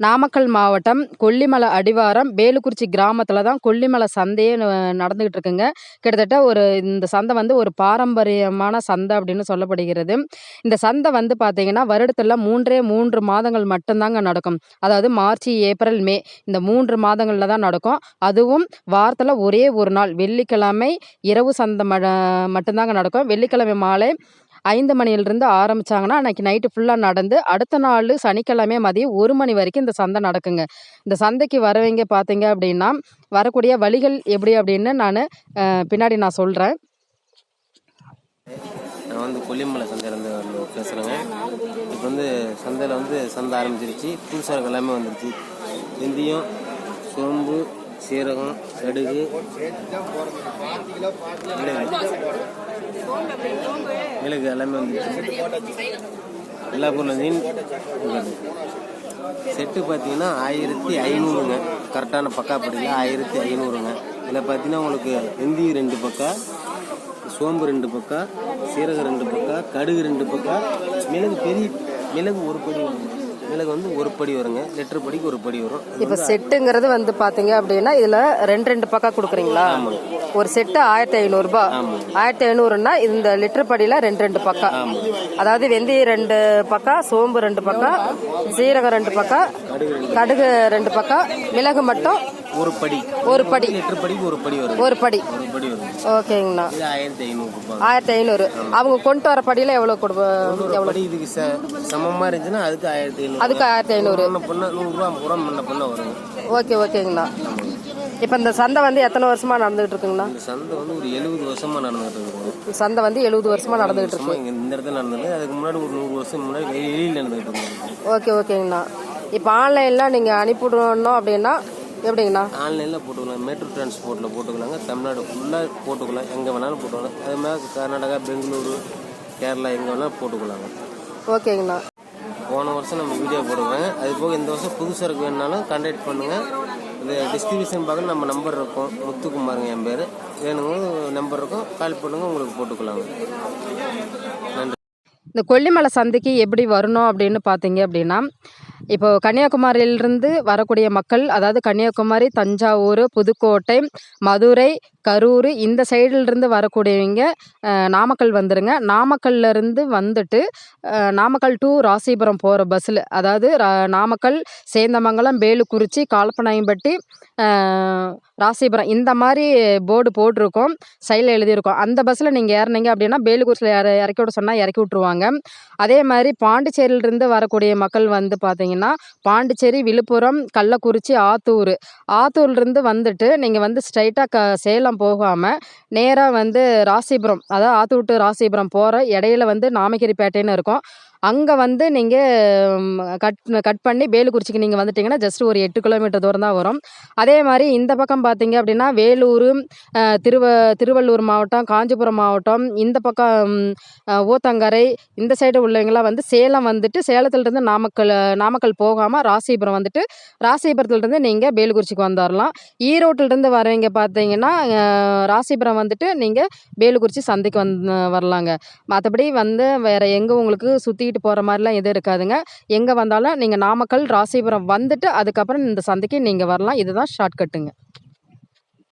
நாமக்கல் மாவட்டம் கொல்லிமலை அடிவாரம் வேலுக்குறிச்சி கிராமத்தில் தான் கொல்லிமலை சந்தையே ந- இருக்குங்க. கிட்டத்தட்ட ஒரு இந்த சந்தை வந்து ஒரு பாரம்பரியமான சந்தை அப்படின்னு சொல்லப்படுகிறது. இந்த சந்தை வந்து பார்த்திங்கன்னா வருடத்தில் மூன்றே மூன்று மாதங்கள் மட்டும்தாங்க நடக்கும். அதாவது மார்ச் ஏப்ரல் மே இந்த மூன்று மாதங்களில் தான் நடக்கும். அதுவும் வாரத்தில் ஒரே ஒரு நாள் வெள்ளிக்கிழமை இரவு சந்தை ம மட்டும்தாங்க நடக்கும். வெள்ளிக்கிழமை மாலை ஐந்து மணியிலிருந்து ஆரம்பிச்சாங்கன்னா அன்னைக்கு நைட்டு ஃபுல்லாக நடந்து அடுத்த நாள் சனிக்கிழமை மதியம் ஒரு மணி வரைக்கும் இந்த சந்தை நடக்குங்க. இந்த சந்தைக்கு வரவங்க பார்த்தீங்க அப்படின்னா வரக்கூடிய வழிகள் எப்படி அப்படின்னு நான் பின்னாடி நான் சொல்கிறேன் நான் வந்து கொல்லிமலை சந்தையிலேருந்து பேசுகிறேங்க இப்போ வந்து சந்தையில் வந்து சந்தை ஆரம்பிச்சிருச்சு. புதுசாக எல்லாமே வந்துருச்சு. இந்தியம் சோம்பு சீரகம் கடுகு. மிளகு மிளகு எல்லாமே வந்துச்சு எல்லா பொருளையும் செட்டு பார்த்தீங்கன்னா ஆயிரத்தி ஐநூறுங்க. கரெக்டான பக்காப்படியில் ஆயிரத்தி ஐநூறுங்க. இதில் பார்த்தீங்கன்னா உங்களுக்கு வெந்தி ரெண்டு பக்கா சோம்பு ரெண்டு பக்கா சீரகம் ரெண்டு பக்கா கடுகு ரெண்டு பக்கா மிளகு பெரிய மிளகு ஒரு படி மிளகு வந்து ஒரு படி வருங்க. லிட்டர் படிக்கு ஒரு படி வரும். இப்போ செட்டுங்கிறது வந்து பார்த்தீங்க அப்படின்னா இதில் ரெண்டு ரெண்டு பக்கம் கொடுக்குறீங்களா? ஒரு செட்டு ஆயிரத்தி ஐநூறுரூபா ஆயிரத்தி ஐநூறுனா இந்த லிட்டர் படியில் ரெண்டு ரெண்டு பக்கம் அதாவது வெந்தயம் ரெண்டு பக்கம் சோம்பு ரெண்டு பக்கம் சீரகம் ரெண்டு பக்கம் கடுகு ரெண்டு பக்கம் மிளகு மட்டும் ஒரு படி. ஒரு படி. லிட்டர் படிக்கு ஒரு படி வரும் ஒரு படி. ஓகேங்கண்ணா. ஆயிரத்தி ஐநூறு. அவங்க கொண்டு வர படியில் எவ்வளோ ஒரு படி இதுக்கு சமமாக இருந்துச்சுன்னா அதுக்கு ஆயிரத்தி அதுக்கு ஆயிரத்தி ஐநூறு. ஓகே ஓகேங்கண்ணா. இப்போ இந்த சந்தை வந்து எத்தனை வருஷமா நடந்துகிட்டு இருக்குங்கண்ணா சந்தை வந்து ஒரு எழுபது வருஷமா நடந்துட்டு இருக்குங்க இந்த சந்தை வந்து எழுபது வருஷமா நடந்துகிட்டு இருக்கு இந்த இடத்துல நடந்தது. அதுக்கு முன்னாடி ஒரு நூறு வருஷம் முன்னாடி வெளி- வெளியில நடந்துட்டு இருந்தது ஓகே ஓகேங்கண்ணா. இப்போ ஆன்லைனில் நீங்கள் அனுப்பிவிடணும் அப்படின்னா எப்படிங்கண்ணா? ஆன்லைனில் போட்டுக்கலாம். மெட்ரோ டிரான்ஸ்போர்ட்டில் போட்டுக்கலாங்க. தமிழ்நாடு ஃபுல்லாக போட்டுக்கலாம். எங்கே வேணாலும் போட்டுக்கலாம். அது மாதிரி கர்நாடகா பெங்களூரு கேரளா எங்கே வேணாலும் போட்டுக்கலாங்க. ஓகேங்கண்ணா. போன வருஷம் நம்ம வீடியோ போட்டுருக்காங்க அது போக இந்த வருஷம் புது சரக்கு வேணுனாலும் கான்டாக்ட் பண்ணுங்கள் இது டிஸ்ட்ரிபியூஷன் பார்க்க நம்ம நம்பர் இருக்கும். முத்துக்குமாருங்க என் பேர். வேணுங்க நம்பர் இருக்கும். கால் பண்ணுங்கள் உங்களுக்கு போட்டுக்கலாங்க. நன்றி. இந்த கொல்லிமலை சந்தைக்கு எப்படி வரணும் அப்படின்னு பார்த்தீங்க அப்படின்னா இப்போ கன்னியாகுமரியிலிருந்து வரக்கூடிய மக்கள் அதாவது கன்னியாகுமரி தஞ்சாவூர் புதுக்கோட்டை மதுரை கரூர் இந்த சைடிலிருந்து வரக்கூடியவங்க நாமக்கல் வந்துடுங்க நாமக்கல்லேருந்து வந்துட்டு நாமக்கல் டு ராசிபுரம் போகிற பஸ்ஸில் அதாவது ரா- நாமக்கல் சேந்தமங்கலம் வேலுக்குறிச்சி கால்பனாயம்பட்டி ராசிபுரம் இந்த மாதிரி போர்டு போட்டிருக்கோம் சைடில் எழுதியிருக்கோம். அந்த பஸ்ஸில் நீங்கள் ஏறினீங்க அப்படின்னா வேலுக்குறிச்சியில் இறக்கி விட சொன்னால் இறக்கி விட்ருவாங்க அதே மாதிரி பாண்டிச்சேரியிலிருந்து வரக்கூடிய மக்கள் வந்து பார்த்தீங்க பார்த்தீங்கன்னா பாண்டிச்சேரி விழுப்புரம் கள்ளக்குறிச்சி ஆத்தூர். ஆத்தூர்லேருந்து வந்துட்டு நீங்கள் வந்து ஸ்ட்ரைட்டாக க சேலம் போகாமல் நேராக வந்து ராசிபுரம் அதாவது ஆத்தூர் டு ராசிபுரம் போகிற இடையில வந்து நாமகிரிப்பேட்டைன்னு இருக்கும். அங்கே வந்து நீங்கள் கட் கட் பண்ணி வேலுக்குறிச்சிக்கு நீங்கள் வந்துட்டிங்கன்னா ஜஸ்ட் ஒரு எட்டு கிலோமீட்டர் தூரம் தான் வரும். அதே மாதிரி இந்த பக்கம் பார்த்தீங்க அப்படின்னா வேலூர் திருவ திருவள்ளூர் மாவட்டம் காஞ்சிபுரம் மாவட்டம் இந்த பக்கம் ஊத்தங்கரை இந்த சைடு உள்ளவங்களாம் வந்து சேலம் வந்துட்டு சேலத்துலேருந்து நாமக்கல் நாமக்கல் போகாமல் ராசிபுரம் வந்துட்டு ராசிபுரத்துலேருந்து நீங்கள் வேலுக்குறிச்சிக்கு வந்துடலாம் ஈரோட்டிலேருந்து வரவங்க பார்த்தீங்கன்னா ராசிபுரம் வந்துட்டு நீங்கள் வேலுக்குறிச்சி சந்தைக்கு வந்து வரலாங்க. மற்றபடி வந்து வேறு எங்கே உங்களுக்கு சுற்றிக்கிட்டு போகிற மாதிரிலாம் எதுவும் இருக்காதுங்க. எங்கே வந்தாலும் நீங்கள் நாமக்கல் ராசிபுரம் வந்துட்டு அதுக்கப்புறம் இந்த சந்தைக்கு நீங்கள் வரலாம். இதுதான் ஷார்ட்கட்டுங்க